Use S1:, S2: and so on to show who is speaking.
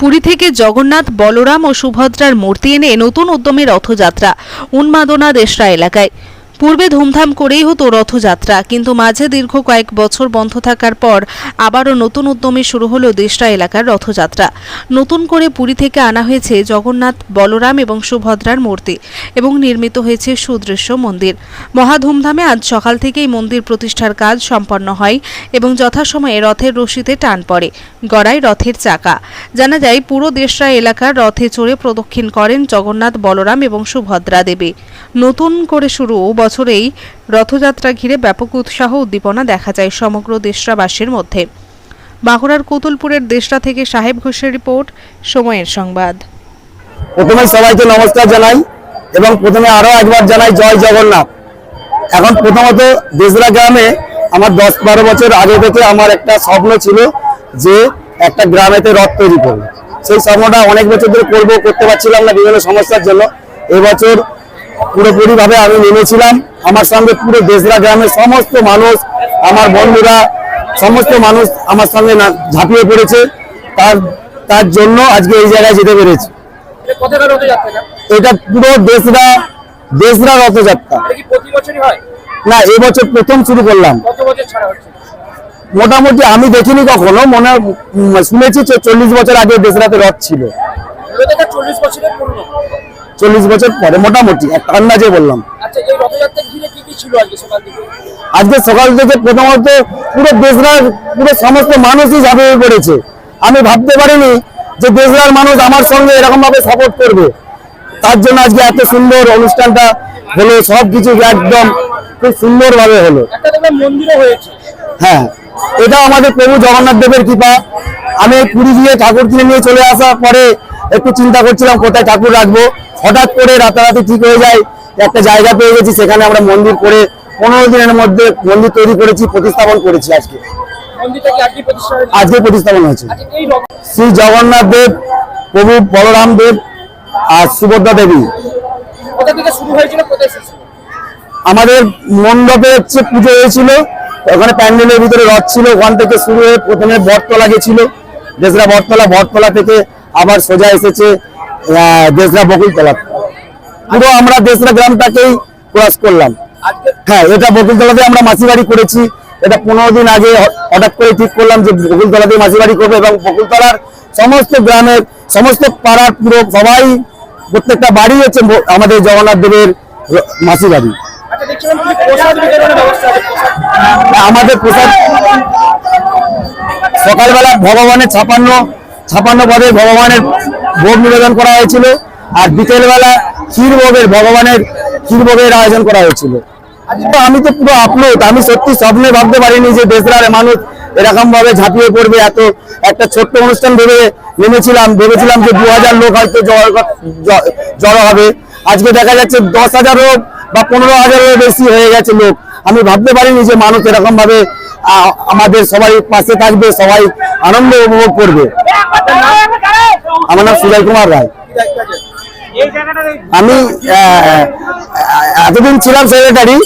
S1: পুরী থেকে জগন্নাথ বলরাম ও সুভদ্রার মূর্তি এনে নতুন উদ্যমে রথযাত্রা উন্মাদনা দেশরা এলাকায়। পূর্বে ধুমধাম করেই হতো রথযাত্রা, কিন্তু মাঝে দীর্ঘ কয়েক বছর বন্ধ থাকার পর আবারও নতুন উদ্যমে শুরু হলো দেশরা এলাকার রথযাত্রা। নতুন করে পুরী থেকে আনা হয়েছে জগন্নাথ, বলরাম এবং সুভদ্রার মূর্তি এবং নির্মিত হয়েছে সুদৃশ্য মন্দির। মহা ধুমধামে আজ সকাল থেকেই মন্দির প্রতিষ্ঠার কাজ সম্পন্ন হয় এবং যথাসময়ে রথের রশিতে টান পড়ে, গড়ায় রথের চাকা। জানা যায়, পুরো দেশরা এলাকার রথে চড়ে প্রদক্ষিণ করেন জগন্নাথ, বলরাম এবং সুভদ্রা দেবী। নতুন করে শুরু বছরেই রথযাত্রা ঘিরে ব্যাপক উৎসাহ উদ্দীপনা দেখা যায় সমগ্র দেশরাবাসীর মধ্যে। বাঁকুড়ার কোতুলপুরের দেশরা থেকে সাহেব ঘোষের রিপোর্ট, সময়ের সংবাদ।
S2: প্রথমে সবাইকে নমস্কার জানাই এবং প্রথমে আরও একবার জানাই জয় জগন্নাথ। এখন প্রথমত দেশরা গ্রামে আমার দশ বারো বছর আগে থেকে আমার একটা স্বপ্ন ছিল যে একটা গ্রামেতে রথ তৈরি করব। সেই স্বপ্নটা অনেক বছর ধরে করব, করতে পারছিলাম না বিভিন্ন সমস্যার জন্য। এবছর পুরোপুরি ভাবে আমি নেমেছিলাম। আমার সঙ্গে পুরো দেশরা গ্রামের সমস্ত মানুষ আমার বন্ধুরা সমস্ত মানুষ আমার সঙ্গে না- ঝাঁপিয়ে পড়েছে। তার তার জন্য আজকে এই জায়গায় যেতে পেরেছি।
S3: এটা
S2: পুরো দেশরা দেশরা রথযাত্রা। না এবছর প্রথম শুরু করলাম। মোটামুটি আমি দেখিনি কখনো মনে শুনেছি যে চল্লিশ বছর আগে দেশরাতে রথ ছিল।
S3: চল্লিশ বছরের পুরনো।
S2: চল্লিশ বছর পরে মোটামুটি একটা আন্দাজে বললাম।
S3: আচ্ছা আজকে সকাল থেকে?
S2: প্রথমত পুরো দেশরার পুরো সমস্ত মানুষই ঝাঁপিয়ে পড়েছে। আমি ভাবতে পারিনি যে দেশরার মানুষ আমার সঙ্গে এরকম ভাবে সাপোর্ট করবে। তার জন্য আজকে এত সুন্দর অনুষ্ঠানটা হলো সবকিছু একদম খুব সুন্দর ভাবে হলো হ্যাঁ এটা আমাদের প্রভু জগন্নাথ দেবের কৃপা। আমি পুরী গিয়ে ঠাকুর কিনে নিয়ে চলে আসার পরে একটু চিন্তা করছিলাম কোথায় ঠাকুর রাখব। হঠাৎ করে রাতারাতি ঠিক হয়ে যায় একটা জায়গা পেয়ে গেছি সেখানে আমরা মন্দির করে পনেরো দিনের মধ্যে মন্দির তৈরি করেছি প্রতিস্থাপন করেছি আজকে।
S3: আজকে
S2: প্রতিস্থাপন হয়েছে।
S3: আচ্ছা
S2: শ্রী জগন্নাথ দেব প্রভু বলরাম দেব আর সুভদ্রা দেবী? আমাদের মণ্ডপে হচ্ছে পুজো হয়েছিল ওখানে প্যান্ডেলের ভিতরে রথ ছিল ওখান থেকে শুরু হয়ে প্রথমে বটতলা গেছিল দেশরা বটতলা বটতলা থেকে আবার সোজা এসেছে দেশরা বকুলতলা পুরো আমরা দেশরা গ্রামটাকেই ক্রস করলাম। হ্যাঁ এটা বকুলতলাতে আমরা মাসি বাড়ি করেছি। এটা পনেরো দিন আগে হঠাৎ করে ঠিক করলাম যে বকুলতলাতে মাসি বাড়ি করব এবং বকুলতলার সমস্ত গ্রামের সমস্ত পাড়ার পুরো সবাই প্রত্যেকটা বাড়ি হচ্ছে আমাদের জগন্নাথ দেবের মাসি বাড়ি
S3: আচ্ছা প্রসাদ
S2: আমাদের প্রসাদ সকালবেলা ভগবানের ছাপান্ন ছাপান্ন পদে ভগবানের ভোগ নিবেদন করা হয়েছিল। আর বিকেলবেলা ক্ষীরভোগের, ভগবানের ক্ষীরভোগের আয়োজন করা হয়েছিল। আমি তো পুরো আপলোড আমি সত্যি স্বপ্নে ভাবতে পারিনি যে দেশরার মানুষ এরকম ভাবে ঝাঁপিয়ে পড়বে, এত একটা ছোট্ট অনুষ্ঠান ভেবে নেমেছিলাম, ভেবেছিলাম যে দু হাজার লোক হয়তো জড়ো হবে। আজকে দেখা যাচ্ছে দশ হাজারও বা পনেরো হাজারেরও বেশি হয়ে গেছে লোক। আমি ভাবতে পারিনি যে মানুষ এরকম ভাবে আমাদের সবাই পাশে থাকবে, সবাই আনন্দ উপভোগ করবে। আমার নাম সুজয় কুমার রায়। আমি এতদিন ছিলাম সেক্রেটারি